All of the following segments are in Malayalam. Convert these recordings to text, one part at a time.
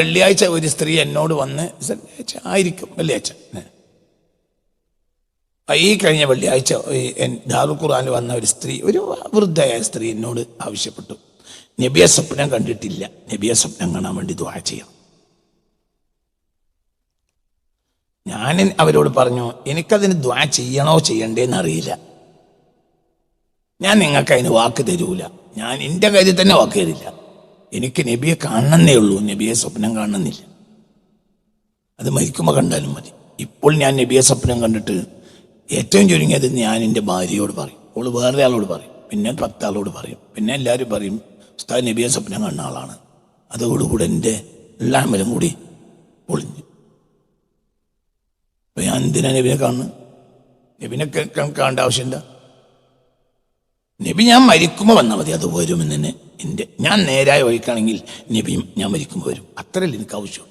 വെള്ളിയാഴ്ച ഒരു സ്ത്രീ എന്നോട് വന്ന് വെള്ളിയാഴ്ച ആയിരിക്കും വെള്ളിയാഴ്ച. ഈ കഴിഞ്ഞ വെള്ളിയാഴ്ച ഈ ഖുറാൻ വന്ന ഒരു സ്ത്രീ ഒരു വൃദ്ധയായ സ്ത്രീ എന്നോട് ആവശ്യപ്പെട്ടു. നബിയ സ്വപ്നം കണ്ടിട്ടില്ല. നബിയ സ്വപ്നം കാണാൻ വേണ്ടി ദ്വാ ചെയ്യണം. ഞാൻ അവരോട് പറഞ്ഞു എനിക്കതിന് ദ്വാ ചെയ്യണോ ചെയ്യണ്ടേന്ന് അറിയില്ല. ഞാൻ നിങ്ങൾക്ക് അതിന് വാക്ക് തരൂല. ഞാൻ എന്റെ കാര്യത്തിൽ തന്നെ വാക്ക് തരില്ല. എനിക്ക് നബിയെ കാണണമെന്നേ ഉള്ളൂ. നബിയെ സ്വപ്നം കാണുന്നില്ല. അത് മരിക്കുമ്പോൾ കണ്ടാലും മതി. ഇപ്പോൾ ഞാൻ നബിയെ സ്വപ്നം കണ്ടിട്ട് ഏറ്റവും ചുരുങ്ങിയത് ഞാൻ എന്റെ ഭാര്യയോട് പറയും. അവൾ വേറെ ആളോട് പറയും. പിന്നെ പത്താളോട് പറയും. പിന്നെ എല്ലാവരും പറയും ഉസ്താദ് നബിയെ സ്വപ്നം കാണുന്ന ആളാണ്. അതോടുകൂടെ എന്റെ എല്ലാ അമലും കൂടി പൊളിഞ്ഞു. അപ്പം ഞാൻ എന്തിനാ നബിയെ കാണുന്നത് നബിനെ കാണേണ്ട ആവശ്യമില്ല. നബി ഞാൻ മരിക്കുമ്പോൾ വന്നാൽ മതി അത് വരുമെന്ന് തന്നെ. എന്റെ ഞാൻ നേരായ വഴിക്കാണെങ്കിൽ നബിയും ഞാൻ മരിക്കുമ്പോൾ വരും. അത്രയല്ല എനിക്ക് ആവശ്യം.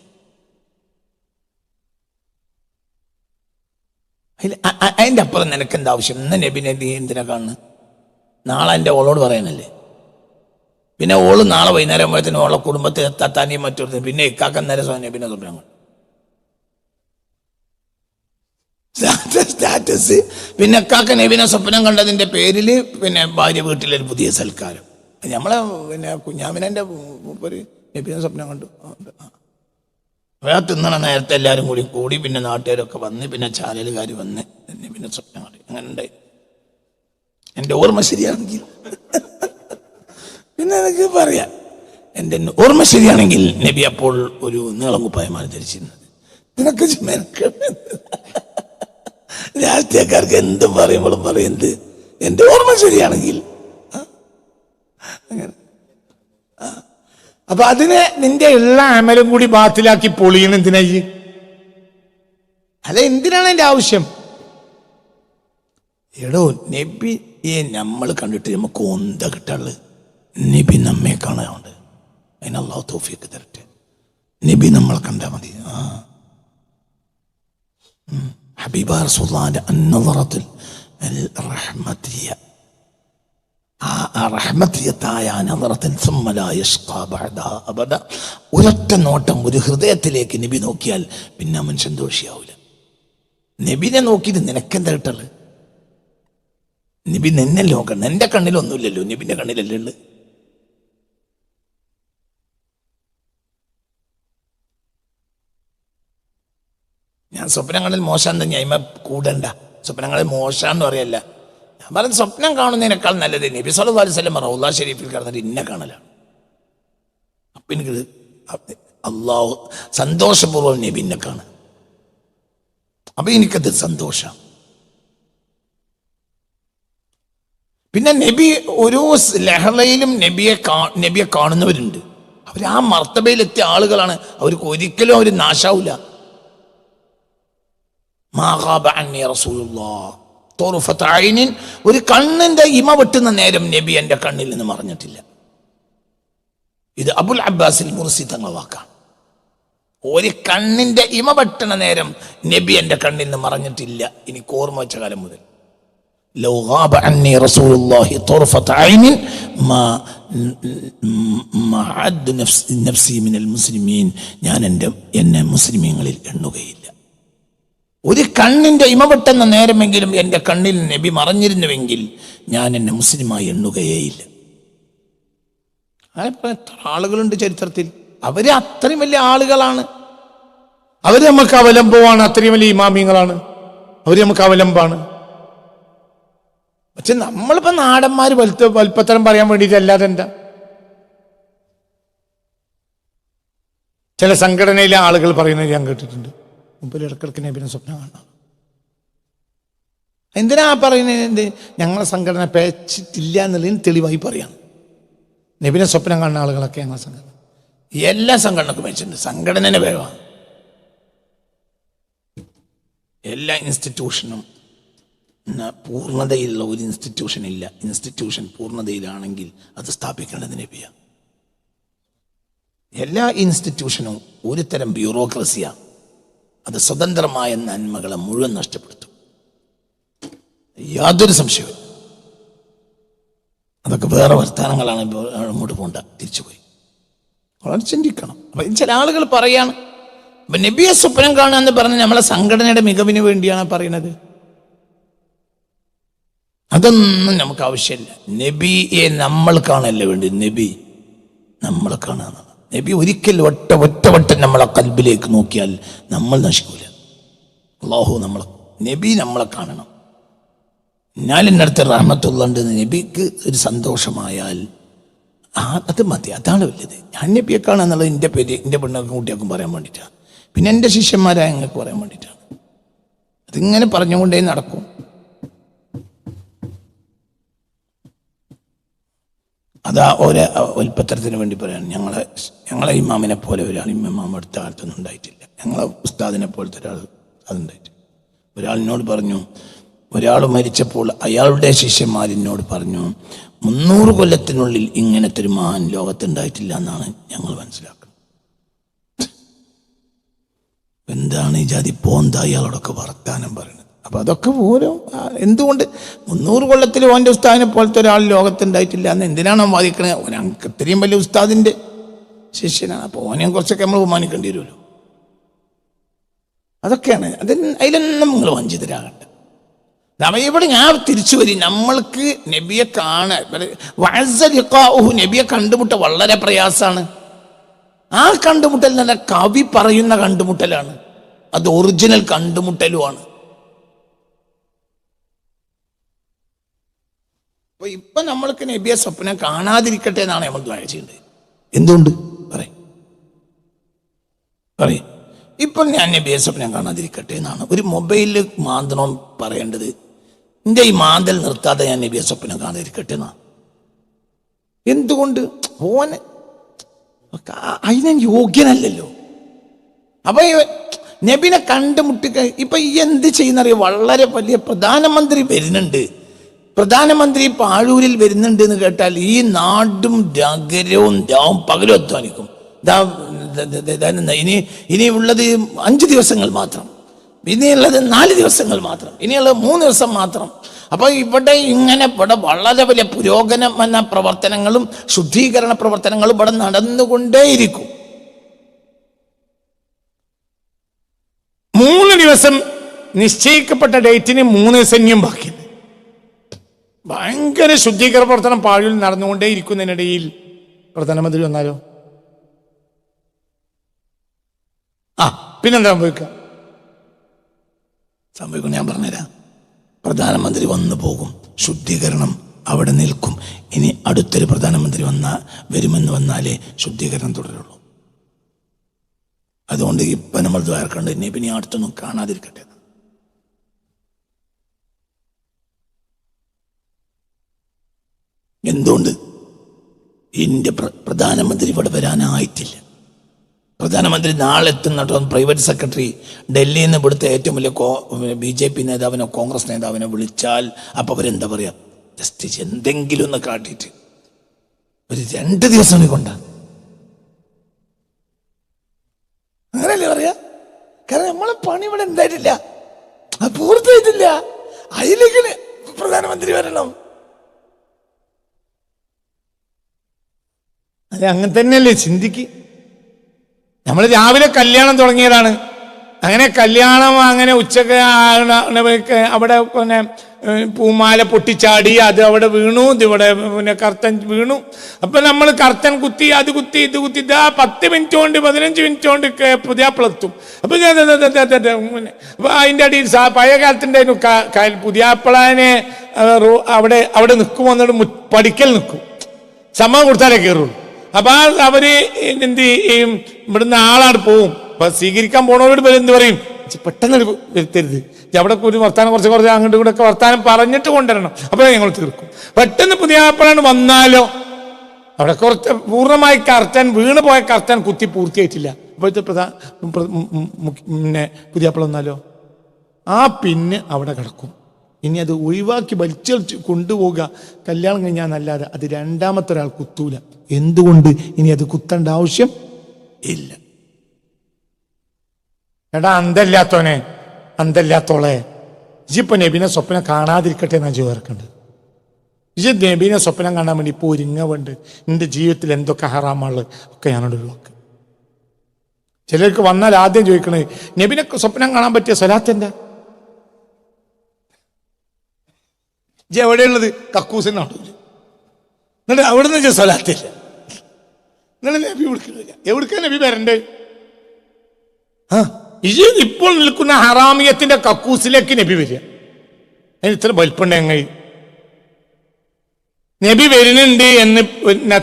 അതിൽ അതിന്റെ അപ്പുറം നിനക്ക് എന്താ ആവശ്യം? ഇന്ന് നബിനെ നീ എന്തിനാ കാണുന്നത് നാളെ എന്റെ ഓളോട് പറയാനല്ലേ പിന്നെ ഓൾ നാളെ വൈകുന്നേരം ആകുമ്പോഴത്തേനും ഓളെ കുടുംബത്തെ തത്താനിയും മറ്റൊരു പിന്നെ ഇക്കാക്കം നേരെ സ്വാമി നബിനെ സ്വപ്നം കണ്ടു സ്റ്റാറ്റസ് പിന്നെ കാക്ക നബിനെ സ്വപ്നം കണ്ടതിന്റെ പേരിൽ പിന്നെ ഭാര്യ വീട്ടിലൊരു പുതിയ സൽക്കാരം. നമ്മളെ പിന്നെ കുഞ്ഞാമിനെ ഒരു നബിനെ സ്വപ്നം കണ്ടു. ആ തിന്നണ നേരത്തെ എല്ലാവരും കൂടി കൂടി പിന്നെ നാട്ടുകാരൊക്കെ വന്ന് പിന്നെ ചാനലുകാർ വന്ന് നബിനെ സ്വപ്നം കണ്ടു. അങ്ങനെ ഉണ്ടായി എന്റെ ഓർമ്മ ശരിയാണെങ്കിൽ. പിന്നെ എനിക്ക് പറയാം. എന്റെ ഓർമ്മ ശരിയാണെങ്കിൽ നബി അപ്പോൾ ഒരു നീളം കുപ്പായമാണ് ധരിച്ചിരുന്നത്. നിനക്ക് മെനക്കെട്ട് രാഷ്ട്രീയക്കാർക്ക് എന്തും പറയുമ്പോഴും പറയുന്നത് എന്റെ ഓർമ്മ ശരിയാണെങ്കിൽ? അങ്ങനെ. അപ്പൊ അതിനെ നിന്റെ എല്ലാ അമലും കൂടി ബാത്തിലാക്കി പൊളിയണം എന്തിനായി അല്ല എന്തിനാണ് എന്റെ ആവശ്യം? എടോ നബിയെ നമ്മൾ കണ്ടിട്ട് നമുക്ക് ഒന്ത കിട്ടാൾ നബി നമ്മെ കാണാറുണ്ട് അതിനല്ലാ തോഫിയൊക്കെ തരട്ടെ. നബി നമ്മളെ കണ്ടാൽ മതി. ആ. ഹബീബ റസൂള്ളാന്റെ അന്നറത്തിൽ അബദ. ഒരൊറ്റ നോട്ടം ഒരു ഹൃദയത്തിലേക്ക് നബി നോക്കിയാൽ പിന്നെ മനുഷ്യൻ ദോഷിയാവൂല. നബിനെ നോക്കിയിട്ട് നിനക്കെന്താ നബി നിന്നെ നോക്കണം എന്റെ കണ്ണിലൊന്നുമില്ലല്ലോ നബിന്റെ കണ്ണിലല്ലേ ഉള്ളൂ? സ്വപ്നങ്ങളിൽ മോശം തന്നെ അയിമ കൂടണ്ട. സ്വപ്നങ്ങളിൽ എന്ന് പറയല്ല. ഞാൻ പറഞ്ഞ സ്വപ്നം കാണുന്നതിനേക്കാൾ നല്ലത് നബി സല്ലല്ലാഹു അലൈഹി വസല്ലം റൗലാ ഷരീഫിൽ കിടന്നിട്ട് ഇന്ന കാണലാണ്. അപ്പൊ എനിക്ക് അള്ളാഹു സന്തോഷപൂർവം നബിനെ കാണ. അപ്പൊ എനിക്കത് സന്തോഷം. പിന്നെ നബി ഓരോ ലഹളയിലും നബിയെ നബിയെ കാണുന്നവരുണ്ട്. അവർ ആ മർത്തബയിലെത്തിയ ആളുകളാണ്. അവർക്ക് ഒരിക്കലും അവർ നാശാവൂല. ഒരു കണ്ണിന്റെ ഇമ വെട്ടുന്ന നേരം നബി എന്റെ കണ്ണിൽ നിന്ന് മറിഞ്ഞിട്ടില്ല. ഇത് അബുൽ അബ്ബാസിൽ മുർസി തങ്ങൾ വാക്കാം ഒരു കണ്ണിന്റെ ഇമ വെട്ടുന്ന നേരം നബി എന്റെ കണ്ണിൽ നിന്ന് മറഞ്ഞിട്ടില്ല. ഇനി ഓർമ്മ വെച്ച കാലം മുതൽ. ഞാൻ എന്റെ എന്നെ മുസ്ലിമീങ്ങളിൽ എണ്ണുകയില്ല. ഒരു കണ്ണിന്റെ ഇമ വെട്ടുന്ന നേരമെങ്കിലും എന്റെ കണ്ണിൽ നബി മറഞ്ഞിരുന്നുവെങ്കിൽ ഞാൻ എന്നെ മുസ്ലിമായി എണ്ണുകയേയില്ല. അതിപ്പോൾ എത്ര ആളുകളുണ്ട് ചരിത്രത്തിൽ? അവർ അത്രയും വലിയ ആളുകളാണ്. അവർ നമുക്ക് അവലംബമാണ് അത്രയും വലിയ ഇമാമിയങ്ങളാണ് അവർ നമുക്ക് അവലംബമാണ് പക്ഷെ നമ്മളിപ്പോൾ നാടന്മാർ വലുത്ത വലുപ്പത്തരം പറയാൻ വേണ്ടിയിട്ട് അല്ലാതെ എന്താ? ചില സംഘടനയിലെ ആളുകൾ പറയുന്നത് ഞാൻ കേട്ടിട്ടുണ്ട്. മുമ്പിൽ ഇടക്കിടക്ക് നബിനെ സ്വപ്നം കാണണം. എന്തിനാ പറയുന്നത് ഞങ്ങളെ സംഘടന പേച്ചിട്ടില്ല എന്നുള്ളതിന് തെളിവായി പറയാം നബിനെ സ്വപ്നം കാണുന്ന ആളുകളൊക്കെ ഞങ്ങളെ സംഘടന. എല്ലാ സംഘടനക്കും പേച്ചിട്ടുണ്ട്. സംഘടനയുടെ വേവാണ് എല്ലാ ഇൻസ്റ്റിറ്റ്യൂഷനും പൂർണതയിലുള്ള ഒരു ഇൻസ്റ്റിറ്റ്യൂഷൻ ഇല്ല. ഇൻസ്റ്റിറ്റ്യൂഷൻ പൂർണതയിലാണെങ്കിൽ അത് സ്ഥാപിക്കേണ്ടത് നബിയാണ് എല്ലാ ഇൻസ്റ്റിറ്റ്യൂഷനും ഒരു തരം ബ്യൂറോക്രസിയാണ് അത് സ്വതന്ത്രമായ നന്മകളെ മുഴുവൻ നഷ്ടപ്പെടുത്തും. യാതൊരു സംശയവും അതൊക്കെ വേറെ വർത്തമാനങ്ങളാണ് അങ്ങോട്ട് പോണ്ട തിരിച്ചുപോയി വളരെ ചിന്തിക്കണം. അപ്പൊ ചില ആളുകൾ പറയാണ് അപ്പം നബിയെ സ്വപ്നം കാണുക എന്ന് പറഞ്ഞ് നമ്മളെ സംഘടനയുടെ മികവിന് വേണ്ടിയാണ് പറയുന്നത്. അതൊന്നും നമുക്ക് ആവശ്യമില്ല. നബിയെ നമ്മൾ കാണല്ലേ വേണ്ടി? നബി നമ്മൾ കാണുക നബി ഒരിക്കൽ ഒറ്റ ഒറ്റ വട്ടം നമ്മളെ കൽബിലേക്ക് നോക്കിയാൽ നമ്മൾ നശിക്കൂല. അള്ളാഹു നമ്മളെ നബി നമ്മളെ കാണണം. ഞാൻ എന്നടുത്ത് റഹ്മത്തുള്ളുണ്ട് നബിക്ക് ഒരു സന്തോഷമായാൽ ആ അത് മതി. അതാണ് വലുത്. ഞാൻ നബിയെ കാണുക എന്നുള്ളത് എന്റെ പേര് എന്റെ പെണ്ണൊക്കെ കുട്ടിയൊക്കെ പറയാൻ വേണ്ടിയിട്ടാണ്. പിന്നെ എന്റെ ശിഷ്യന്മാരായ ഞങ്ങൾക്ക് പറയാൻ വേണ്ടിയിട്ടാണ്. അതിങ്ങനെ പറഞ്ഞുകൊണ്ടേ നടക്കും. അതാ ഒരു ഉൽപ്പത്തരത്തിന് വേണ്ടി പറയാൻ ഞങ്ങളെ ഞങ്ങളെ ഇമാമിനെ പോലെ ഒരാൾ ഇമ്മാം അടുത്ത കാലത്തൊന്നും ഉണ്ടായിട്ടില്ല. ഞങ്ങളെ ഉസ്താദിനെ പോലത്തെ ഒരാൾ അതുണ്ടായിട്ടില്ല. ഒരാളിനോട് പറഞ്ഞു ഒരാൾ മരിച്ചപ്പോൾ അയാളുടെ ശിഷ്യന്മാരിനോട് പറഞ്ഞു മുന്നൂറ് കൊല്ലത്തിനുള്ളിൽ ഇങ്ങനത്തെ ഒരു മഹാൻ ലോകത്തുണ്ടായിട്ടില്ല എന്നാണ് ഞങ്ങൾ മനസ്സിലാക്കുന്നത്. എന്താണ് ഈ ജാതി പോന്ത അയാളോടൊക്കെ വർത്താനം പറയുന്നത്? അപ്പൊ അതൊക്കെ ഓരോ എന്തുകൊണ്ട്? മുന്നൂറ് കൊല്ലത്തിൽ ഓന്റെ ഉസ്താദിനെ പോലത്തെ ഒരാൾ ലോകത്തുണ്ടായിട്ടില്ല. എന്ന് എന്തിനാണ് അവൻ വാദിക്കണത് അങ്ങ് ഇത്രയും വലിയ ഉസ്താദിന്റെ ശിഷ്യനാണ്. അപ്പോൾ ഓനെ കുറച്ചൊക്കെ നമ്മൾ ബഹുമാനിക്കേണ്ടി വരുമല്ലോ. അതൊക്കെയാണ്. അതിന് അതിലൊന്നും നിങ്ങൾ വഞ്ചിതരാകട്ടെ ഇവിടെ ഞാൻ തിരിച്ചു വരും. നമ്മൾക്ക് നബിയെ കാണാൻ നബിയെ കണ്ടുമുട്ട വളരെ പ്രയാസമാണ്. ആ കണ്ടുമുട്ടൽ നല്ല കവി പറയുന്ന കണ്ടുമുട്ടലാണ്. അത് ഒറിജിനൽ കണ്ടുമുട്ടലുമാണ്. അപ്പൊ ഇപ്പൊ നമ്മൾക്ക് നബിയെ സ്വപ്നം കാണാതിരിക്കട്ടെ എന്നാണ് നമ്മൾ ദ്വാര ചെയ്യേണ്ടത്. എന്തുകൊണ്ട്? പറയും. പറയും. ഇപ്പൊ ഞാൻ നബിയെ സ്വപ്നം കാണാതിരിക്കട്ടെ എന്നാണ്. ഒരു മൊബൈലിൽ മാന്തണം പറയേണ്ടത്. എന്റെ ഈ മാന്തൽ നിർത്താതെ ഞാൻ നബിയെ സ്വപ്നം കാണാതിരിക്കട്ടെ എന്നാണ്. എന്തുകൊണ്ട്? ഓന് അതിനെ യോഗ്യനല്ലല്ലോ. അപ്പൊ നബിനെ കണ്ടുമുട്ടിക്ക ഇപ്പൊ ഈ എന്ത് ചെയ്യുന്നറിയോ? വളരെ വലിയ പ്രധാനമന്ത്രി വരുന്നുണ്ട്. പ്രധാനമന്ത്രി പാഴൂരിൽ വരുന്നുണ്ട് എന്ന് കേട്ടാൽ ഈ നാടും നഗരവും രാവും പകലും അധ്വാനിക്കും. ഇനി ഇനി ഉള്ളത് അഞ്ച് ദിവസങ്ങൾ മാത്രം. ഇനിയുള്ളത് നാല് ദിവസങ്ങൾ മാത്രം. ഇനിയുള്ളത് മൂന്ന് ദിവസം മാത്രം. അപ്പൊ ഇവിടെ ഇങ്ങനെ ഇവിടെ വളരെ വലിയ പുരോഗമന പ്രവർത്തനങ്ങളും ശുദ്ധീകരണ പ്രവർത്തനങ്ങളും ഇവിടെ നടന്നുകൊണ്ടേയിരിക്കും. മൂന്ന് ദിവസം നിശ്ചയിക്കപ്പെട്ട ഡേറ്റിന് മൂന്ന് ദിവസം ഇനിയും ബാക്കിയുണ്ട്. ഭയങ്കര ശുദ്ധീകരണ പ്രവർത്തനം പാഴിൽ നടന്നുകൊണ്ടേ ഇരിക്കുന്നതിനിടയിൽ പ്രധാനമന്ത്രി വന്നാലോ? ആ പിന്നെന്താ സംഭവിക്കുക? സംഭവിക്കും ഞാൻ പറഞ്ഞുതരാം. പ്രധാനമന്ത്രി വന്നു പോകും. ശുദ്ധീകരണം അവിടെ നിൽക്കും. ഇനി അടുത്തൊരു പ്രധാനമന്ത്രി വന്നാ വരുമെന്ന് വന്നാലേ ശുദ്ധീകരണം തുടരുള്ളൂ. അതുകൊണ്ട് ഇപ്പൊ നമ്മൾ ദ്വാരക്കണ്ട് ഇനി പിന്നെ അടുത്തൊന്നും കാണാതിരിക്കട്ടെ. എന്തുകൊണ്ട്? ഇന്ത്യ പ്രധാനമന്ത്രി ഇവിടെ വരാനായിട്ടില്ല. പ്രധാനമന്ത്രി നാളെ എത്തുന്നിട്ടോ പ്രൈവറ്റ് സെക്രട്ടറി ഡൽഹിയിൽ നിന്ന് ഇവിടുത്തെ ഏറ്റവും വലിയ കോ ബി ജെ പി നേതാവിനോ കോൺഗ്രസ് നേതാവിനോ വിളിച്ചാൽ അപ്പൊ അവരെന്താ പറയാ? ജസ്റ്റ് എന്തെങ്കിലും ഒന്ന് കാട്ടിയിട്ട്. ഒരു രണ്ട് ദിവസം കൊണ്ട. അങ്ങനല്ലേ പറയാ? കാരണം നമ്മളെ പണി ഇവിടെ എന്തായിട്ടില്ല. അത് പൂർത്തിയായിട്ടില്ല. അതിലേക്ക് പ്രധാനമന്ത്രി വരണം. അത് അങ്ങനെ തന്നെയല്ലേ ചിന്തിക്ക്. നമ്മൾ രാവിലെ കല്യാണം തുടങ്ങിയതാണ്. അങ്ങനെ കല്യാണം അങ്ങനെ ഉച്ചയ്ക്ക് അവിടെ പിന്നെ പൂമാല പൊട്ടിച്ചാടി അത് അവിടെ വീണു ഇതിവിടെ പിന്നെ കർത്തൻ വീണു. അപ്പൊ നമ്മൾ കർത്തൻ കുത്തി അത് കുത്തി ഇത് കുത്തി ഇതാ പത്ത് മിനിറ്റ് കൊണ്ട് പതിനഞ്ച് മിനിറ്റ് കൊണ്ട് പുതിയ പുതിയാപ്പിളെത്തും അപ്പൊ ഞാൻ അപ്പൊ അതിന്റെ അടിയിൽ പഴയ കാലത്തിന്റെ പുതിയ പിളാനെ അവിടെ അവിടെ നിൽക്കും എന്നിട്ട് പടിക്കൽ നിൽക്കും. സമ്മതം കൊടുത്താലേ കയറുള്ളൂ. അപ്പൊ ആ അവർ എന്ത് ചെയ്യും? ഇവിടുന്ന് ആളാണ് പോവും. അപ്പൊ സ്വീകരിക്കാൻ പോണവരോട് എന്ത് പറയും? "ഇജ്ജ് പെട്ടെന്ന് വരുത്തരുത്. അവിടെ ഒരു വർത്താനം കുറച്ച് കുറച്ച് അങ്ങോട്ട് കൂടെ ഒക്കെ വർത്താനം പറഞ്ഞിട്ട് കൊണ്ടുവരണം. അപ്പൊ ഞങ്ങൾ തീർക്കും. പെട്ടെന്ന് പുതിയ ആപ്പിളാണ് വന്നാലോ? അവിടെ കുറച്ച് പൂർണമായി കർത്തൻ വീണ് പോയ കർത്തൻ കുത്തി പൂർത്തിയായിട്ടില്ല. അപ്പോഴത്തെ പ്രധാന പിന്നെ പുതിയ ആപ്പിൾ വന്നാലോ? ആ പിന്നെ അവിടെ കിടക്കും. ഇനി അത് ഒഴിവാക്കി വലിച്ചെളിച്ച് കൊണ്ടുപോവുക. കല്യാണം കഴിഞ്ഞാൽ നല്ലാതെ അത് രണ്ടാമത്തെ ഒരാൾ കുത്തൂല. എന്തുകൊണ്ട് ഇനി അത് കുത്തേണ്ട ആവശ്യം ഇല്ല. എടാ അന്തല്ലാത്തോനെ അന്തല്ലാത്തോളെ. ഇജിപ്പൊ നബിനെ സ്വപ്നം കാണാതിരിക്കട്ടെ എന്നാ ചോദിക്കേണ്ടത് ഇജി നബീനെ സ്വപ്നം കാണാൻ വേണ്ടി ഇപ്പോൾ ഒരുങ്ങ വേണ്ട എന്റെ ജീവിതത്തിൽ എന്തൊക്കെ ഹറാമാൾ ഒക്കെ ഞാനോട് ഒഴിവാക്കുക ചിലർക്ക് വന്നാൽ ആദ്യം ചോദിക്കണേ നബിനെ സ്വപ്നം കാണാൻ പറ്റിയ സ്വലാത്ത് എന്താ? ഇജ്ജ് എവിടെയുള്ളത്? കക്കൂസിനാണ് എന്നിട്ട് അവിടെ നിന്ന് സ്വലാത്തില്ല. നിങ്ങൾ നബി വിളിക്കുന്നില്ല എവിടേക്കാണ് നബി വരണ്ടേ? ആ ഈ ഇപ്പോൾ നിൽക്കുന്ന ഹറാമിയത്തിന്റെ കക്കൂസിലേക്ക് നബി വരിക. അതിന് ഇത്ര വലിപ്പുണ്ട് എങ്ങനെ നബി വരുന്നുണ്ട് എന്ന്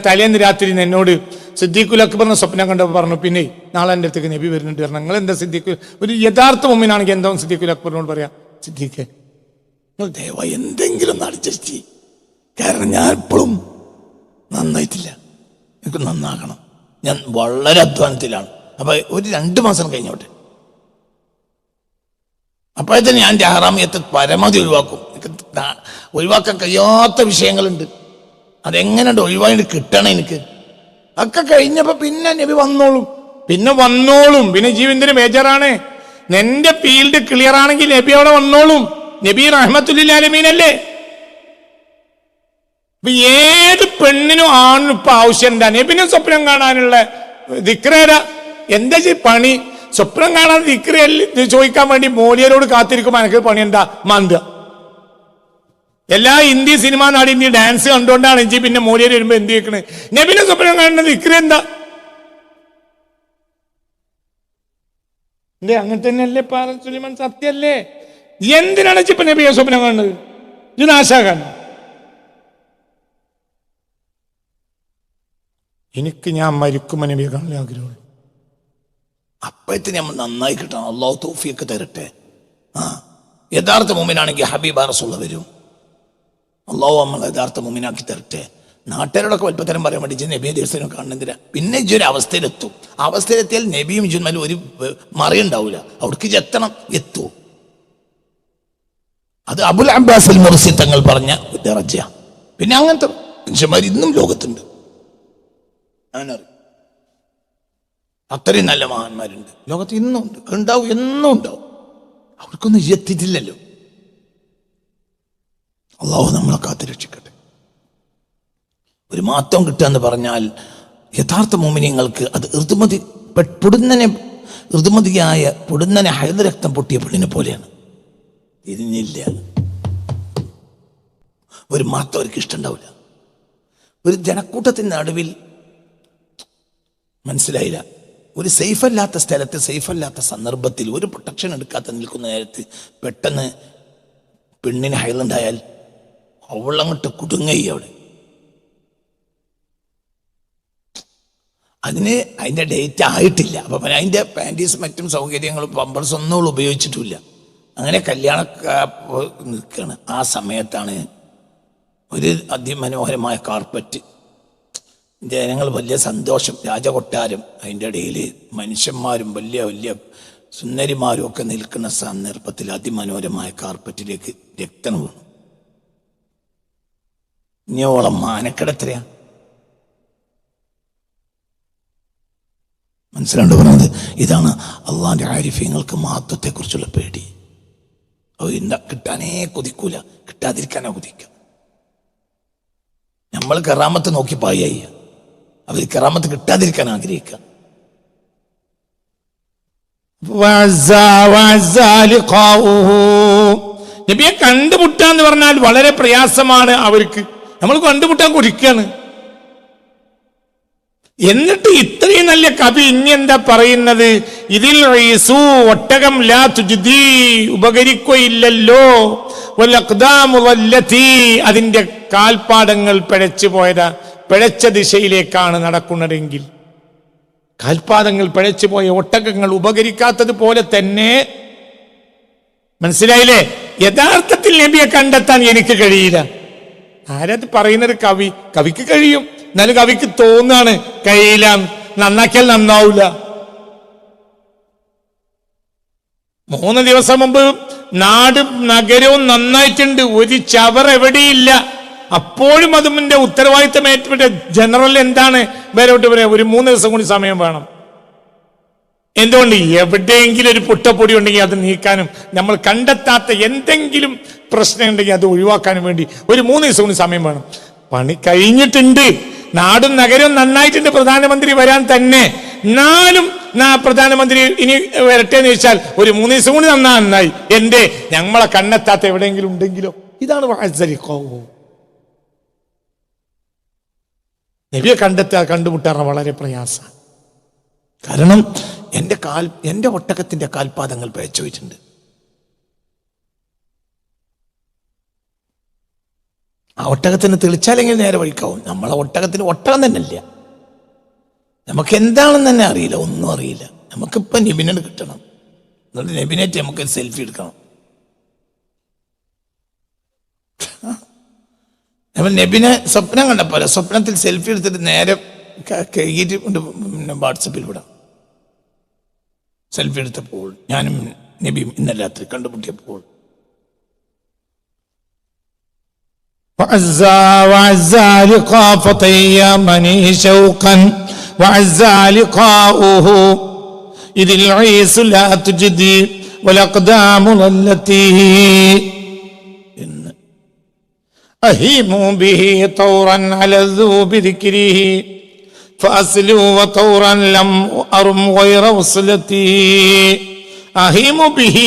തലേന്ന് രാത്രി എന്നോട് സിദ്ദീഖുൽ അക്ബറിന് സ്വപ്നം കണ്ടപ്പോൾ പറഞ്ഞു പിന്നെ നാളെ എന്റെ അടുത്തേക്ക് നബി വരുന്നുണ്ട് പറഞ്ഞു. നിങ്ങൾ എന്താ സിദ്ദീഖ്? ഒരു യഥാർത്ഥ മുമ്പിനാണെങ്കിൽ എന്തോ സിദ്ദീഖുൽ അക്ബറിനോട് പറയാം? സിദ്ദീഖ് നിങ്ങൾ ദയവായി എന്തെങ്കിലും ഒന്ന് അഡ്ജസ്റ്റ് കാരണം ഞാൻ ഇപ്പോഴും നന്നായിട്ടില്ല. എനിക്ക് നന്നാകണം. ഞാൻ വളരെ അധ്വാനത്തിലാണ്. അപ്പൊ ഒരു രണ്ട് മാസം കഴിഞ്ഞോട്ടെ. അപ്പോഴത്തേന് ഞാൻ എന്റെ ഹറാമിയത്തെ പരമാവധി ഒഴിവാക്കും. എനിക്ക് ഒഴിവാക്കാൻ കഴിയാത്ത വിഷയങ്ങളുണ്ട്. അതെങ്ങനെയുണ്ട്? ഒഴിവായിട്ട് കിട്ടണം എനിക്ക്. ഒക്കെ കഴിഞ്ഞപ്പോ പിന്നെ നബി വന്നോളും. പിന്നെ വന്നോളും. പിന്നെ ജീവിതത്തിന് മേജറാണ് നിന്റെ ഫീൽഡ് ക്ലിയർ ആണെങ്കിൽ നബി അവിടെ വന്നോളും. നബി റഹ്മത്തുല്ലാലമീനല്ലേ ഏത് പെണ്ണിനും ആണിനും ഇപ്പൊ ആവശ്യം എന്താ നബിനെ സ്വപ്നം കാണാനുള്ള ദിക്രേര എന്താ പണി? സ്വപ്നം കാണാൻ ദിക്രയല്ല ചോദിക്കാൻ വേണ്ടി മോലിയരോട് കാത്തിരിക്കുമ്പോ എനിക്ക് പണി എന്താ? മന്ത്. എല്ലാ ഹിന്ദി സിനിമ നാടി ഇന്ത്യ ഡാൻസ് കണ്ടുകൊണ്ടാണ് ഇഞ്ചി പിന്നെ മോലിയർ വരുമ്പോ എന്ത് കേൾക്കണേ നബിനെ സ്വപ്നം കാണുന്നത് ദിക്ര എന്താ? അല്ലേ അങ്ങനെ തന്നെയല്ലേ പാറ സുലിമാൻ സത്യല്ലേ? എന്തിനാണ് ഇപ്പൊ നബിയെ സ്വപ്നം കാണുന്നത്? ഇത് നാശാകാൻ എനിക്ക് ഞാൻ മരിക്കുമ്പോൾ നബിയെ കാണാൻ ആഗ്രഹമുള്ളൂ അപ്പോഴത്തേന് നമ്മൾ നന്നായി കിട്ടണം. അള്ളാഹു തോഫിയൊക്കെ തരട്ടെ. ആ. യഥാർത്ഥ മുമ്പിനാണെങ്കിൽ ഹബീബ റസൂള്ള വരും. അള്ളാഹു നമ്മൾ യഥാർത്ഥ മുമ്പിനാക്കി തരട്ടെ. നാട്ടുകാരോടൊക്കെ വലുപ്പത്തരം പറയാൻ വേണ്ടി ഇജ്ജ് നബിയെ ദിവസത്തിനും കാണുന്നതിന് പിന്നെ ഇജ്ജ് ഒരു അവസ്ഥയിലെത്തും. അവസ്ഥയിലെത്തിയാൽ നബിയും ഇജ്ജുമാലും ഒരു മറിയുണ്ടാവില്ല അവിടേക്ക് ഇജ്ജ് എത്തണം എത്തൂ. അത് അബുൽ അബ്ബാസ് മുർസി തങ്ങൾ പറഞ്ഞ ദറജ പിന്നെ അങ്ങനത്തെ മനുഷ്യന്മാർ ഇന്നും ലോകത്തുണ്ട്. ഞാനറിയും അത്രയും നല്ല മഹാന്മാരുണ്ട്. ലോകത്ത് ഇന്നും ഉണ്ട്. ഉണ്ടാവും എന്നും ഉണ്ടാവും. അവർക്കൊന്നും എത്തിയിട്ടില്ലല്ലോ. അള്ളാഹു നമ്മളെ കാത്തു രക്ഷിക്കട്ടെ. ഒരു മാറ്റം കിട്ടുക എന്ന് പറഞ്ഞാൽ യഥാർത്ഥ മോമിനിയങ്ങൾക്ക് അത് ഋതുമതി പൊടുന്നനെ ഋതുമതിയായ പൊടുന്നനെ ഹൈദരക്തം പൊട്ടിയ പെണ്ണിനെ പോലെയാണ്. തിരിഞ്ഞില്ല. ഒരു മാറ്റം അവർക്ക് ഇഷ്ടമുണ്ടാവില്ല. ഒരു ജനക്കൂട്ടത്തിന്റെ നടുവിൽ മനസ്സിലായില്ല. ഒരു സേഫ് അല്ലാത്ത സ്ഥലത്ത് സേഫ് അല്ലാത്ത സന്ദർഭത്തിൽ ഒരു പ്രൊട്ടക്ഷൻ എടുക്കാത്ത നിൽക്കുന്ന നേരത്ത് പെട്ടെന്ന് പെണ്ണിന് ഹൈലൻഡായാൽ അവളങ്ങോട്ട് കുടുങ്ങി അവിടെ. അതിന് അതിന്റെ ഡേറ്റ് ആയിട്ടില്ല. അപ്പം അതിന്റെ പാന്റീസ് മറ്റും സൗകര്യങ്ങളും പമ്പേഴ്സ് ഒന്നും അവൾ ഉപയോഗിച്ചിട്ടില്ല. അങ്ങനെ കല്യാണ നിൽക്കുകയാണ് ആ സമയത്താണ് ഒരു അതിമനോഹരമായ കാർപ്പറ്റ് ജനങ്ങൾ വലിയ സന്തോഷം. രാജകൊട്ടാരം അതിന്റെ ഇടയിൽ മനുഷ്യന്മാരും വലിയ വലിയ സുന്ദരിമാരും ഒക്കെ നിൽക്കുന്ന സന്ദർഭത്തിൽ അതിമനോഹരമായ കാർപ്പറ്റിലേക്ക് രക്തം വീണു ഇനിയോളം മാനക്കെടത്രയാ മനസ്സിലാണ്ട് പറഞ്ഞത് ഇതാണ് അള്ളാന്റെ ആരിഫ്യങ്ങൾക്ക് മഹത്വത്തെക്കുറിച്ചുള്ള പേടി. അത് എന്താ കിട്ടാനേ കൊതിക്കൂല. കിട്ടാതിരിക്കാനോ കൊതിക്കുക നമ്മൾ കറാമത്ത് നോക്കി പായി അവർ കറാമത്ത് കിട്ടാതിരിക്കാൻ ആഗ്രഹിക്കുക. നബിയെ കണ്ടുമുട്ടാന്ന് പറഞ്ഞാൽ വളരെ പ്രയാസമാണ് അവർക്ക്. നമ്മൾ കണ്ടുമുട്ടാൻ കൊതിക്കാണ് എന്നിട്ട് ഇത്രയും നല്ല കവി ഇനി എന്താ പറയുന്നത്? ഇതിൽ ഒട്ടകം ലാ ഉപകരിക്കുകയില്ലല്ലോ. അതിന്റെ കാൽപാടങ്ങൾ പിഴച്ചു പോയതാ. പിഴച്ച ദിശയിലേക്കാണ് നടക്കുന്നതെങ്കിൽ കാൽപാദങ്ങൾ പിഴച്ചു പോയ ഒട്ടകങ്ങൾ ഉപകരിക്കാത്തത് പോലെ തന്നെ മനസ്സിലായില്ലേ? യഥാർത്ഥത്തിൽ നബിയെ കണ്ടെത്താൻ എനിക്ക് കഴിയില്ല. ആരത് പറയുന്നൊരു കവി? കവിക്ക് കഴിയും. എന്നാലും കവിക്ക് തോന്നാണ് കഴിയില്ല. നന്നാക്കിയാൽ നന്നാവില്ല മൂന്ന് ദിവസം മുമ്പ് നാടും നഗരവും നന്നായിട്ടുണ്ട്. ഒരു ചവർ എവിടെയില്ല അപ്പോഴും അതിന്റെ ഉത്തരവാദിത്തം ഏറ്റപ്പെട്ട ജനറൽ എന്താണ്? വേരോട്ട് പറയാം. ഒരു മൂന്ന് ദിവസം കൂടി സമയം വേണം. എന്തുകൊണ്ട് എവിടെയെങ്കിലും ഒരു പുട്ടപ്പൊടി ഉണ്ടെങ്കിൽ അത് നീക്കാനും നമ്മൾ കണ്ടെത്താത്ത എന്തെങ്കിലും പ്രശ്നം ഉണ്ടെങ്കിൽ അത് ഒഴിവാക്കാനും വേണ്ടി ഒരു മൂന്ന് ദിവസം കൂടി സമയം വേണം. പണി കഴിഞ്ഞിട്ടുണ്ട്. നാടും നഗരവും നന്നായിട്ടുണ്ട്. പ്രധാനമന്ത്രി വരാൻ തന്നെ. എന്നാലും പ്രധാനമന്ത്രി ഇനി വരട്ടെ എന്ന് ചോദിച്ചാൽ ഒരു മൂന്ന് ദിവസം കൂടി നന്നായി. എന്റെ ഞങ്ങളെ കണ്ണെത്താത്ത എവിടെയെങ്കിലും ഉണ്ടെങ്കിലോ? ഇതാണ് വാത്സല്യക്കോ നബിയെ കണ്ടെത്തുക കണ്ടുമുട്ടാറ വളരെ പ്രയാസമാണ്. കാരണം എന്റെ കാൽ എന്റെ ഒട്ടകത്തിന്റെ കാൽപാദങ്ങൾ പേച്ചുപോയിട്ടുണ്ട് ആ ഒട്ടകത്തിന് തെളിച്ചാലെങ്കിൽ നേരെ വഴിക്കാവും. നമ്മളെ ഒട്ടകത്തിന് ഒട്ടകം തന്നെ ഇല്ല. നമുക്ക് എന്താണെന്ന് തന്നെ അറിയില്ല ഒന്നും അറിയില്ല. നമുക്കിപ്പം നിബിനോട് കിട്ടണം. എന്നിട്ട് നെബിനേറ്റ് നമുക്ക് സെൽഫി എടുക്കണം. നമ്മൾ നെബിനെ സ്വപ്നം കണ്ടപ്പോലെ സ്വപ്നത്തിൽ സെൽഫി എടുത്തിട്ട് നേരെ ക- കഴുകിയിട്ട് കൊണ്ട് പിന്നെ വാട്സപ്പിൽ വിടാം സെൽഫി എടുത്തപ്പോൾ ഞാനും നബിയും ഇന്നലെ രാത്രി കണ്ടുമുട്ടിയപ്പോൾ وعزى وعزى لقاء فطيمني شوقا وعزى لقاؤه إذ العيس لا تجدي والأقدام ظلتي എന്ന് أهيم به طورا على الذوب ذكره فأسلو وطورا لم أرم غير وصلتي أهيم به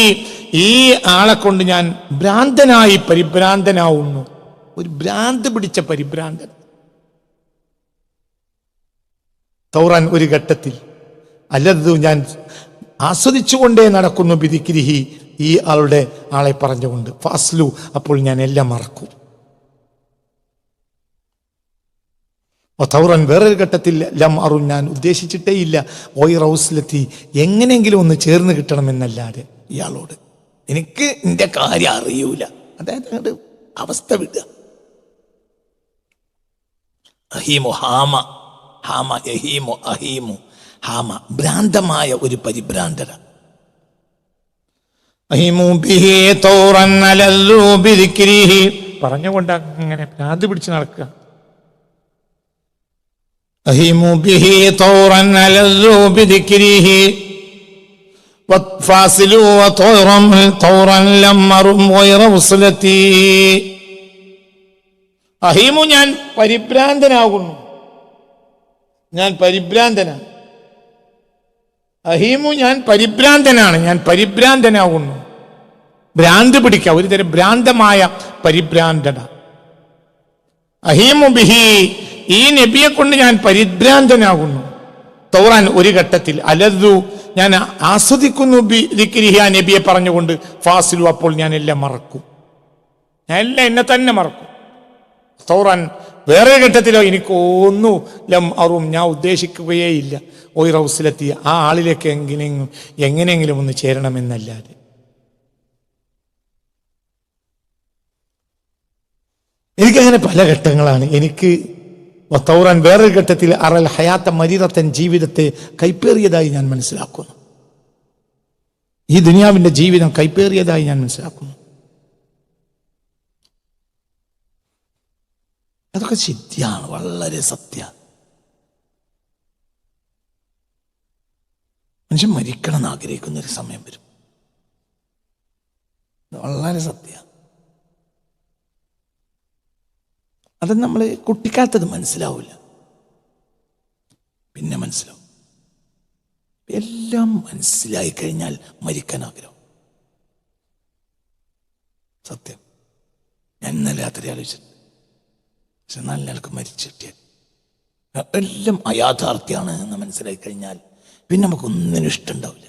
ഈ ആളെ കൊണ്ട് ഞാൻ ഭ്രാന്തനായി പരിഭ്രാന്തനാവുന്നു ഒരു ഭ്രാന്ത് പിടിച്ച പരിഭ്രാന്തൻ തൗറാൻ ഒരു ഘട്ടത്തിൽ അല്ലതു ഞാൻ ആസ്വദിച്ചുകൊണ്ടേ നടക്കുന്നു ബിദിക്കിരിഹി ഈ ആളുടെ ആളെ പറഞ്ഞുകൊണ്ട് ഫാസ്ലു അപ്പോൾ ഞാൻ എല്ലാം മറക്കും തൗറൻ വേറൊരു ഘട്ടത്തിൽ ലം അറും ഞാൻ ഉദ്ദേശിച്ചിട്ടേ ഇല്ല ഓയ് റൗസിലെത്തി. എങ്ങനെയെങ്കിലും ഒന്ന് ചേർന്ന് കിട്ടണമെന്നല്ലാതെ ഇയാളോട്. എനിക്ക് എന്റെ കാര്യം അറിയൂല. അതായത് അങ്ങോട്ട് അവസ്ഥ വിടുക. അഹീമു ഹാമ. ഹാമ എഹീമു അഹീമു. ഹാമ ഭ്രാന്തമായ ഒരു പരിഭ്രാന്തര. പറഞ്ഞുകൊണ്ട് അങ്ങനെ ഭ്രാന്ത് പിടിച്ച് നടക്കുക. അഹിമു ബിഹി തൗറൻ അലല്ലു ബിദിക്രിഹി فاصلوا وطورا طورا لم أرم غير وصلتي അഹീമു ഞാൻ പരിഭ്രാന്തനാകുന്നു ഞാൻ പരിഭ്രാന്തനാണ് അഹീമു ഞാൻ പരിഭ്രാന്തനാണ് ഞാൻ പരിഭ്രാന്തനാകുന്നു ഭ്രാന്ത് പിടിക്കുക ഒരു തരം ഭ്രാന്തമായ പരിഭ്രാന്തത അഹീമു ബിഹി ഈ നബിയെ കൊണ്ട് ഞാൻ പരിഭ്രാന്തനാകുന്നു. തൗറാൻ ഒരു ഘട്ടത്തിൽ അലതു ഞാൻ ആസ്വദിക്കുന്നു ആ നബിയെ പറഞ്ഞുകൊണ്ട് ഫാസിലു അപ്പോൾ ഞാൻ എല്ലാം മറക്കും. ഞാൻ എല്ലാം എന്നെ തന്നെ മറക്കും. തൗറാൻ വേറെ ഘട്ടത്തിലോ എനിക്ക് ഒന്നു ലം അറും ഞാൻ ഉദ്ദേശിക്കുകയേ ഇല്ല. ഓയ് റൗസിലെത്തി ആ ആളിലേക്ക് എങ്ങനെയെങ്കിലും എങ്ങനെയെങ്കിലും ഒന്ന് ചേരണമെന്നല്ലാതെ. എനിക്കങ്ങനെ പല ഘട്ടങ്ങളാണ്. എനിക്ക് തൗറാൻ വേറൊരു ഘട്ടത്തിൽ അറൽ ഹയാത്ത മരീതത്തൻ ജീവിതത്തെ കൈപ്പേറിയതായി ഞാൻ മനസ്സിലാക്കുന്നു. ഈ ദുനിയാവിന്റെ ജീവിതം കൈപ്പേറിയതായി ഞാൻ മനസ്സിലാക്കുന്നു. അതൊക്കെ ശരിയാണ് വളരെ സത്യ മനുഷ്യൻ മരിക്കണം എന്ന് ആഗ്രഹിക്കുന്ന ഒരു സമയം വരും. വളരെ സത്യ അത് നമ്മൾ കുട്ടിക്കാലത്തത് മനസ്സിലാവില്ല പിന്നെ മനസ്സിലാവും. എല്ലാം മനസ്സിലായി കഴിഞ്ഞാൽ മരിക്കാൻ ആഗ്രഹം. സത്യം. ഞാൻ ഇന്നലെ രാത്രി ആലോചിച്ചിട്ടുണ്ട്. പക്ഷെ നല്ല ആൾക്ക് മരിച്ചു കിട്ടിയ എല്ലാം അയാഥാർത്ഥ്യമാണ് എന്ന് മനസ്സിലായി കഴിഞ്ഞാൽ പിന്നെ നമുക്കൊന്നിനും ഇഷ്ടം ഇഷ്ടമുണ്ടാവില്ല.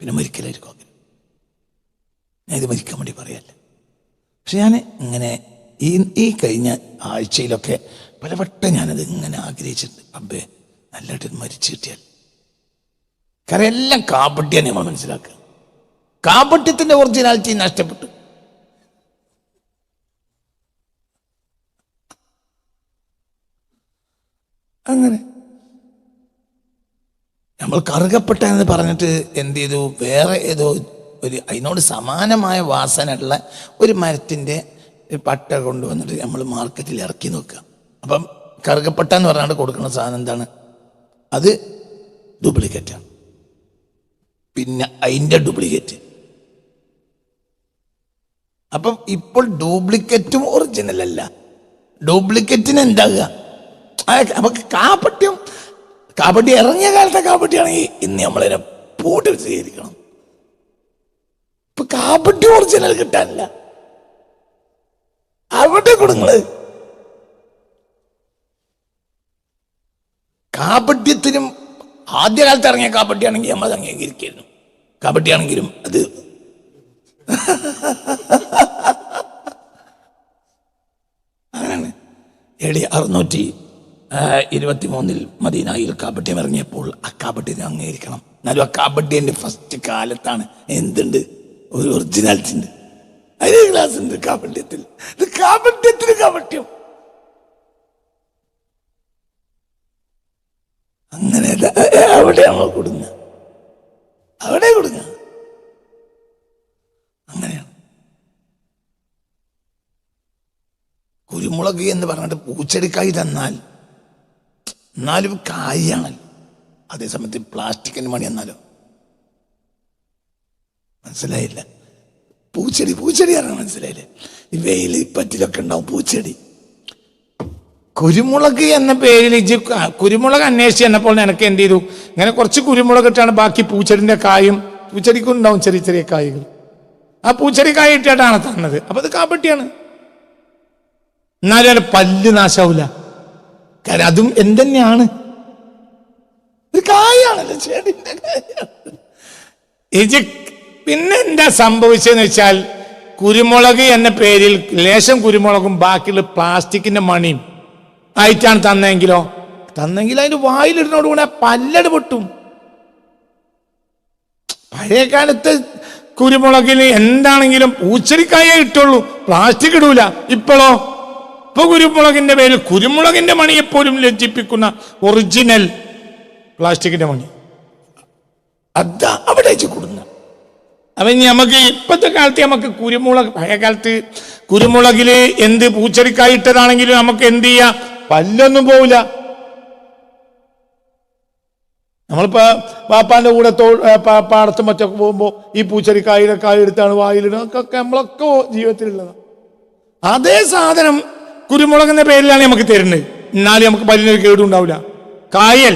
പിന്നെ മരിക്കലായിരിക്കും ആഗ്രഹം. ഞാൻ ഇത് മരിക്കാൻ വേണ്ടി പറയല്ല. പക്ഷെ ഞാൻ ഇങ്ങനെ ഈ ഈ കഴിഞ്ഞ ആഴ്ചയിലൊക്കെ പലവട്ടം ഞാനത് ഇങ്ങനെ ആഗ്രഹിച്ചിട്ടുണ്ട്. അബ്ബേ നല്ലതായിട്ട് മരിച്ചു കിട്ടിയാൽ. കാരണം എല്ലാം കാപട്യ നമ്മൾ മനസ്സിലാക്കുക. കാപട്യത്തിന്റെ ഒറിജിനാലിറ്റി നഷ്ടപ്പെട്ടു. അങ്ങനെ. നമ്മൾ കറുകപ്പെട്ടെന്ന് പറഞ്ഞിട്ട് എന്ത് ചെയ്തു? വേറെ ഏതോ ഒരു അതിനോട് സമാനമായ വാസനയുള്ള ഒരു മരത്തിന്റെ പട്ട കൊണ്ടുവന്നിട്ട് നമ്മൾ മാർക്കറ്റിൽ ഇറക്കി നോക്കുക. അപ്പം കറുകപ്പട്ട എന്ന് പറഞ്ഞാണ്ട് കൊടുക്കുന്ന സാധനം എന്താണ്? അത് ഡ്യൂപ്ലിക്കേറ്റാണ് പിന്നെ അതിന്റെ ഡ്യൂപ്ലിക്കേറ്റ് അപ്പം ഇപ്പോൾ ഡ്യൂപ്ലിക്കേറ്റും ഒറിജിനൽ അല്ല. ഡ്യൂപ്ലിക്കേറ്റിന് എന്താകുക? നമുക്ക് കാപ്പട്യം കാപ്പട്ടി ഇറങ്ങിയ കാലത്തെ കാപ്പട്ടിയാണെങ്കിൽ ഇന്ന് നമ്മളതിനെ പൂട്ടി സ്വീകരിക്കണം ഇപ്പൊ കാപ്പട്ടി ഒറിജിനൽ കിട്ടാനില്ല. അവിടെ കൊടുങ്ങൾ കാപട്യത്തിനും ആദ്യകാലത്ത് ഇറങ്ങിയ കാപട്യാണെങ്കിൽ നമ്മൾ അത് അംഗീകരിക്കുന്നു കാപ്പട്ടിയാണെങ്കിലും അത്. അങ്ങനെയാണ്. എ ഡി അറുന്നൂറ്റി ഇരുപത്തി മൂന്നിൽ മദീനായിൽ കാപട്യം ഇറങ്ങിയപ്പോൾ ആ കാപ്പട്യത്തെ അംഗീകരിക്കണം. എന്നാലും ആ ഫസ്റ്റ് കാലത്താണ് എന്തുണ്ട്? ഒരു ഒറിജിനാലിറ്റി ഉണ്ട്. അതിന് ക്ലാസ് ഉണ്ട് കാപട്യത്തിൽ ഇത് കാപട്യത്തിന് കാപട്യം. അങ്ങനെ അവിടെ നമ്മൾ കൊടുങ്ങ? അവിടെ കൊടുങ്ങ. അങ്ങനെയാണ് കുരുമുളക് എന്ന് പറഞ്ഞിട്ട് പൂച്ചെടിക്കായി തന്നാൽ എന്നാലും കായാണ്. അതേസമയത്ത് പ്ലാസ്റ്റിക്കിന് മണി എന്നാലോ മനസ്സിലായില്ല. പൂച്ചെടി പൂച്ചെടിയാണ് മനസ്സിലായില്ലേ? ഈ വെയിൽ പറ്റിലൊക്കെ ഉണ്ടാവും പൂച്ചെടി. കുരുമുളക് എന്ന പേരിൽ ഇജ് കുരുമുളക് അന്വേഷിച്ച് എന്നപ്പോൾ നിനക്ക് എന്ത് ചെയ്തു? ഇങ്ങനെ കുറച്ച് കുരുമുളക് ഇട്ടാണ് ബാക്കി പൂച്ചെടിന്റെ കായും പൂച്ചെടിക്കും ഉണ്ടാവും ചെറിയ ചെറിയ കായകൾ. ആ പൂച്ചെടി കായ ഇട്ടിട്ടാണ് തന്നത്. അപ്പൊ അത് കാപ്പട്ടിയാണ്. എന്നാലും പല്ല് നാശാവില്ല കാരണം അതും എന്തെന്നെയാണ്? കായാണല്ലോ ചെടിന്റെ പിന്നെ എന്താ സംഭവിച്ചതെന്ന് വെച്ചാൽ കുരുമുളക് എന്ന പേരിൽ ലേശം കുരുമുളകും ബാക്കിയുള്ള പ്ലാസ്റ്റിക്കിന്റെ മണിയും ആയിട്ടാണ് തന്നെങ്കിലോ? തന്നെങ്കിൽ അതിന് വായിലിടുന്നതോടുകൂടെ ആ പല്ലട് പൊട്ടും. പഴയ കാലത്ത് കുരുമുളകിന് എന്താണെങ്കിലും പൂച്ചെടിക്കായേ ഇട്ടുള്ളൂ പ്ലാസ്റ്റിക് ഇടൂല. ഇപ്പോഴോ ഇപ്പൊ കുരുമുളകിന്റെ പേരിൽ കുരുമുളകിന്റെ മണിയെപ്പോലും ലജ്ജിപ്പിക്കുന്ന ഒറിജിനൽ പ്ലാസ്റ്റിക്കിന്റെ മണി. അതാ അപ്പൊ ഇനി നമുക്ക് ഇപ്പോഴത്തെ കാലത്ത് നമുക്ക് കുരുമുളക് പഴയ കാലത്ത് കുരുമുളകിൽ എന്ത് പൂച്ചെടിക്കായിട്ടതാണെങ്കിലും നമുക്ക് എന്ത് ചെയ്യാം? പല്ലൊന്നും പോവില്ല. നമ്മളിപ്പോ പാപ്പാന്റെ കൂടെ തോ പാടത്തും മറ്റൊക്കെ പോകുമ്പോ ഈ പൂച്ചെടിക്കായുടെ കായ എടുത്താണ് വായിലിടുക ഒക്കെ നമ്മളൊക്കെ ജീവിതത്തിലുള്ളതാണ് അതേ സാധനം കുരുമുളകിന്റെ പേരിലാണ് നമുക്ക് തരുന്നത്. എന്നാലും നമുക്ക് പല്ലിനൊരു കേടുണ്ടാവില്ല കായൽ.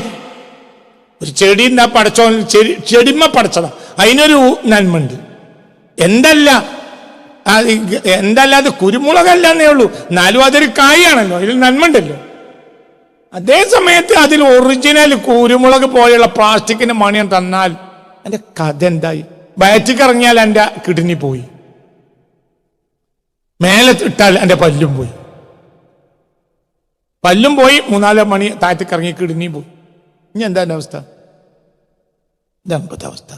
ഒരു ചെടി എന്താ പടച്ചോ ചെടി ചെടിമ പടച്ചതാ. അതിനൊരു നന്മയുണ്ട്. എന്തല്ല? എന്തല്ലാതെ കുരുമുളകല്ല എന്നേ ഉള്ളൂ. എന്നാലും അതൊരു കായാണല്ലോ. അതിൽ നന്മണ്ടല്ലോ അതേ സമയത്ത് അതിൽ ഒറിജിനൽ കുരുമുളക് പോലെയുള്ള പ്ലാസ്റ്റിക്കിന്റെ മണിയം തന്നാൽ എന്റെ കഥ എന്തായി? വയറ്റിക്ക് ഇറങ്ങിയാൽ എന്റെ കിഡ്നി പോയി. മേലെ ഇട്ടാൽ എന്റെ പല്ലും പോയി. പല്ലും പോയി മൂന്നാൽ മണി താഴത്തേക്ക് കിഡ്നി പോയി. ഇനി എന്താ അവസ്ഥ? ഇതാണ് അവസ്ഥ.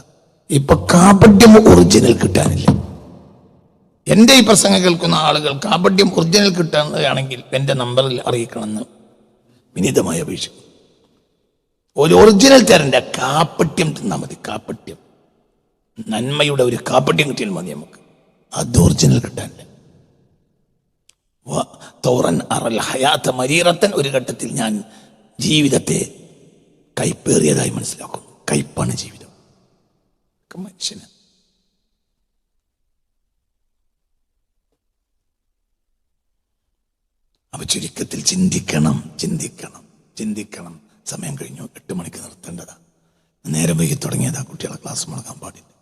ഇപ്പൊ കാപട്യം ഒറിജിനൽ കിട്ടാനില്ല. എന്റെ ഈ പ്രസംഗം കേൾക്കുന്ന ആളുകൾ കാപട്യം ഒറിജിനൽ കിട്ടുകയാണെങ്കിൽ എന്റെ നമ്പറിൽ അറിയിക്കണമെന്ന് വിനീതമായി അപേക്ഷിക്കും ഒരു ഒറിജിനൽ തരണ്ട കാപ്പട്യം തിന്നാൽ മതി കാപ്പട്യം നന്മയുടെ ഒരു കാപ്പട്യം കിട്ടിയാൽ മതി നമുക്ക്. അത് ഒറിജിനൽ കിട്ടാനില്ല. തൗറൻ അറൽ ഹയാത്ത മരീറത്തൻ ഒരു ഘട്ടത്തിൽ ഞാൻ ജീവിതത്തെ കൈപ്പേറിയതായി മനസ്സിലാക്കുന്നു. കയ്പാണ് ജീവിതം. മനുഷ്യന്. അവ ചുരുക്കത്തിൽ ചിന്തിക്കണം ചിന്തിക്കണം ചിന്തിക്കണം. സമയം കഴിഞ്ഞു. എട്ട് മണിക്ക് നിർത്തേണ്ടതാ. നേരം വൈകി തുടങ്ങിയതാ കുട്ടികളെ ക്ലാസ് മുടക്കാൻ പാടില്ല.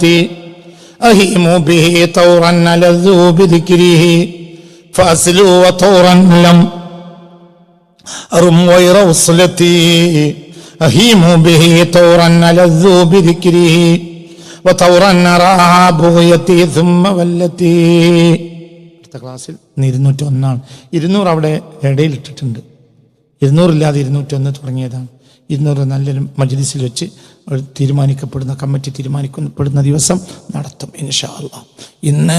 ഇതിൽ شوقا عزا لقاؤه إذ العيس لا تجدي والأقدام ظلتي أهيم به طورا ألذوا بذكره فأسلوا وطورا لم أرم غير وصلتي أهيم به طورا ألذوا بذكره وطورا أراها بغيتي ثم ولتي അടുത്ത ക്ലാസ്സിൽ ഇന്ന് ഇരുന്നൂറ്റി ഒന്നാണ് ഇരുന്നൂറ് അവിടെ ഇടയിലിട്ടിട്ടുണ്ട് ഇരുന്നൂറില്ലാതെ ഇരുന്നൂറ്റൊന്ന് തുടങ്ങിയതാണ് ഇരുന്നൂറ് നല്ലൊരു മജ്ലിസിൽ വെച്ച് തീരുമാനിക്കപ്പെടുന്ന കമ്മിറ്റി തീരുമാനിക്കപ്പെടുന്ന ദിവസം നടത്തും ഇൻഷാ അള്ളാ ഇന്ന്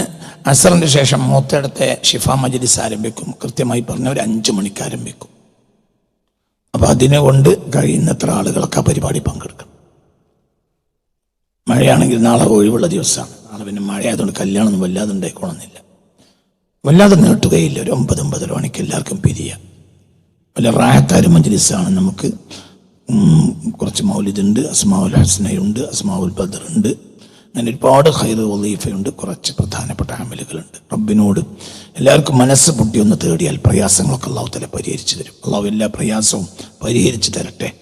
അസറിന് ശേഷം മൂത്തയിടത്തെ ഷിഫ മജ്ലിസ് ആരംഭിക്കും. കൃത്യമായി പറഞ്ഞ ഒരു അഞ്ച് മണിക്ക് ആരംഭിക്കും. അപ്പം അതിനെ കൊണ്ട് കഴിയുന്നത്ര ആളുകളൊക്കെ ആ പരിപാടി പങ്കെടുക്കും മഴയാണെങ്കിൽ നാളെ ഒഴിവുള്ള ദിവസമാണ്. നാളെ പിന്നെ മഴ ആയതുകൊണ്ട് കല്യാണം ഒന്നും വല്ലാതെ ഉണ്ടായിക്കോണമെന്നില്ല വല്ലാതെ നീട്ടുകയില്ല. ഒരു ഒമ്പത് ഒമ്പതര മണിക്ക് എല്ലാവർക്കും പിരിയാം. വല്ല റായത്താരും മജ്ലിസാണ് നമുക്ക് കുറച്ച് മൗലിദുണ്ട് അസ്മാവുൽ ഹസ്നയുണ്ട് അസ്മാവുൽ ബദർ ഉണ്ട് അങ്ങനെ ഒരുപാട് ഹൈർ വലീഫയുണ്ട് കുറച്ച് പ്രധാനപ്പെട്ട അമലുകളുണ്ട്. റബ്ബിനോട് എല്ലാവർക്കും മനസ്സ് പൊട്ടി ഒന്ന് തേടിയാൽ പ്രയാസങ്ങളൊക്കെ അള്ളാഹു തല പരിഹരിച്ചു തരും. അള്ളാഹു എല്ലാ പ്രയാസവും പരിഹരിച്ചു തരട്ടെ.